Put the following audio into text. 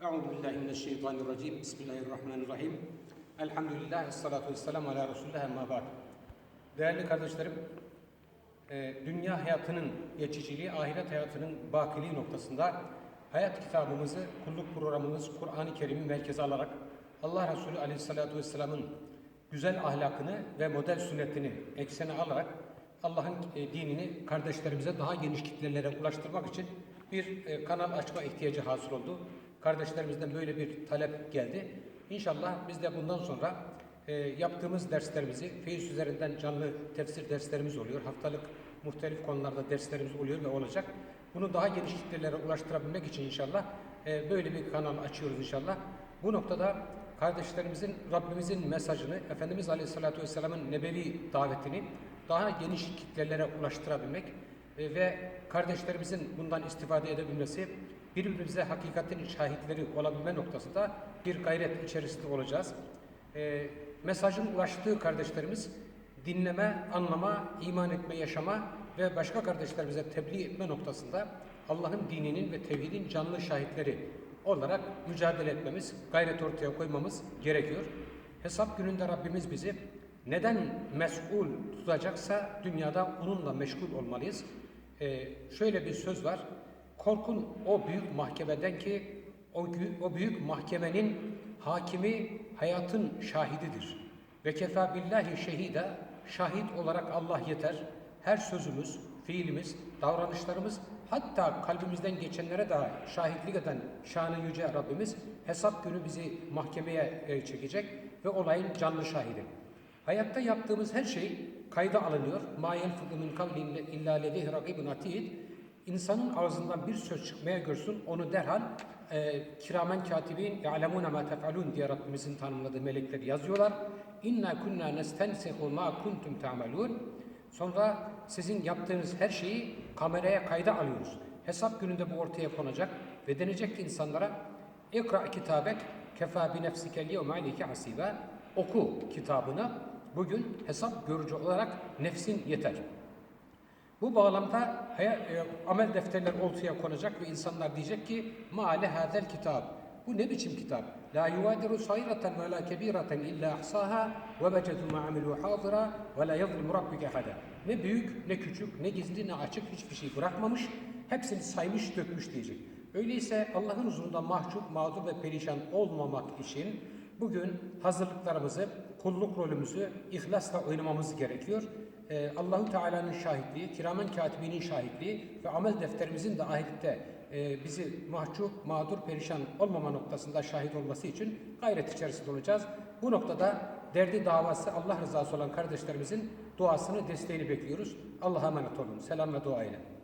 Euzu billahi mineşşeytanirracim. Bismillahirrahmanirrahim. Elhamdülillah, esselatu vesselamu ala Resulullah emma ba'd. Değerli kardeşlerim, e, dünya hayatının geçiciliği, ahiret hayatının bakiliği noktasında hayat kitabımızı, kulluk programımız Kur'an-ı Kerim'i merkeze alarak Allah Resulü aleyhissalatu vesselamın güzel ahlakını ve model sünnetini eksene alarak Allah'ın e, dinini kardeşlerimize daha geniş kitlelere ulaştırmak için bir e, kanal açma ihtiyacı hasıl oldu. Kardeşlerimizden böyle bir talep geldi. İnşallah biz de bundan sonra e, yaptığımız derslerimizi feyiz üzerinden canlı tefsir derslerimiz oluyor. Haftalık muhtelif konularda derslerimiz oluyor ve olacak. Bunu daha geniş kitlelere ulaştırabilmek için inşallah e, böyle bir kanal açıyoruz inşallah. Bu noktada kardeşlerimizin Rabbimizin mesajını, Efendimiz Aleyhisselatü Vesselam'ın nebevi davetini daha geniş kitlelere ulaştırabilmek e, ve kardeşlerimizin bundan istifade edebilmesi, birbirimize hakikatin şahitleri olabilme noktasında bir gayret içerisinde olacağız. E, mesajın ulaştığı kardeşlerimiz dinleme, anlama, iman etme, yaşama ve başka kardeşlerimize tebliğ etme noktasında Allah'ın dininin ve tevhidin canlı şahitleri olarak mücadele etmemiz, gayret ortaya koymamız gerekiyor. Hesap gününde Rabbimiz bizi neden mesul tutacaksa dünyada onunla meşgul olmalıyız. Ee, şöyle bir söz var. Korkun o büyük mahkemeden ki o, o büyük mahkemenin hakimi hayatın şahididir. Ve kefa billahi şehide şahit olarak Allah yeter. Her sözümüz, fiilimiz, davranışlarımız hatta kalbimizden geçenlere daha şahitlik eden şanı yüce Rabbimiz hesap günü bizi mahkemeye e, çekecek ve olayın canlı şahidi. Hayatta yaptığımız her şey kayda alınıyor. Ma yelfudu min kavlin illa ledeyhi rakibun atid. İnsanın ağzından bir söz çıkmaya görsün onu derhal e, kiramen katibin ya'lemune ma tef'alun diye Rabbimizin tanımladığı melekler yazıyorlar. İnna kunna nestensihu ma kuntum ta'malun. Sonra sizin yaptığınız her şeyi kameraya kayda alıyoruz. Hesap gününde bu ortaya konacak ve denecek ki insanlara ikra kitabek kefa bi nefsike yevme aleyke hasiba. Oku kitabını. Bugün hesap görücü olarak nefsin yeter. Bu bağlamda e, amel defterler ortaya konacak ve insanlar diyecek ki maale hazel kitab. Bu ne biçim kitap? La yuvadiru sayratan ve la kebiratan illa ahsaha ve vecedu ma amilu hazira ve la yazlimu rabbuke ahada. Ne büyük, ne küçük, ne gizli, ne açık hiçbir şey bırakmamış. Hepsini saymış, dökmüş diyecek. Öyleyse Allah'ın huzurunda mahcup, mağdur ve perişan olmamak için bugün hazırlıklarımızı, kulluk rolümüzü ihlasla oynamamız gerekiyor. Ee, Allahu Teala'nın şahitliği, kiramen katibinin şahitliği ve amel defterimizin de ahirette e, bizi mahcup, mağdur, perişan olmama noktasında şahit olması için gayret içerisinde olacağız. Bu noktada derdi davası Allah rızası olan kardeşlerimizin duasını, desteğini bekliyoruz. Allah'a emanet olun. Selam ve dua ile.